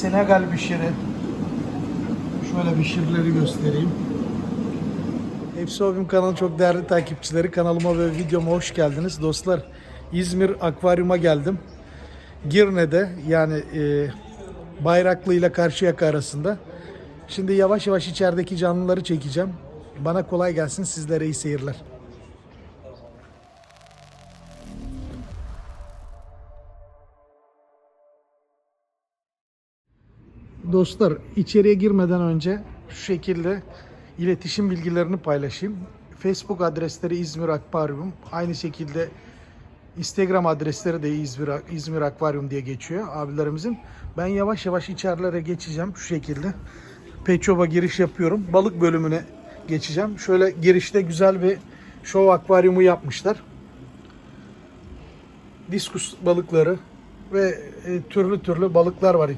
Senegal bişiri. Şöyle bişirileri göstereyim. Hepsi kanalı çok değerli takipçileri. Kanalıma ve videoma hoş geldiniz. Dostlar İzmir Akvaryum'a geldim. Girne'de yani e, Bayraklı ile Karşıyaka arasında. Şimdi yavaş yavaş içerideki canlıları çekeceğim. Bana kolay gelsin sizlere iyi seyirler. Dostlar içeriye girmeden önce şu şekilde iletişim bilgilerini paylaşayım. Facebook adresleri İzmir Akvaryum. Aynı şekilde Instagram adresleri de İzmir, İzmir Akvaryum diye geçiyor abilerimizin. Ben yavaş yavaş içerilere geçeceğim şu şekilde. Peçova giriş yapıyorum. Balık bölümüne geçeceğim. Şöyle girişte güzel bir şov akvaryumu yapmışlar. Diskus balıkları ve e, türlü türlü balıklar var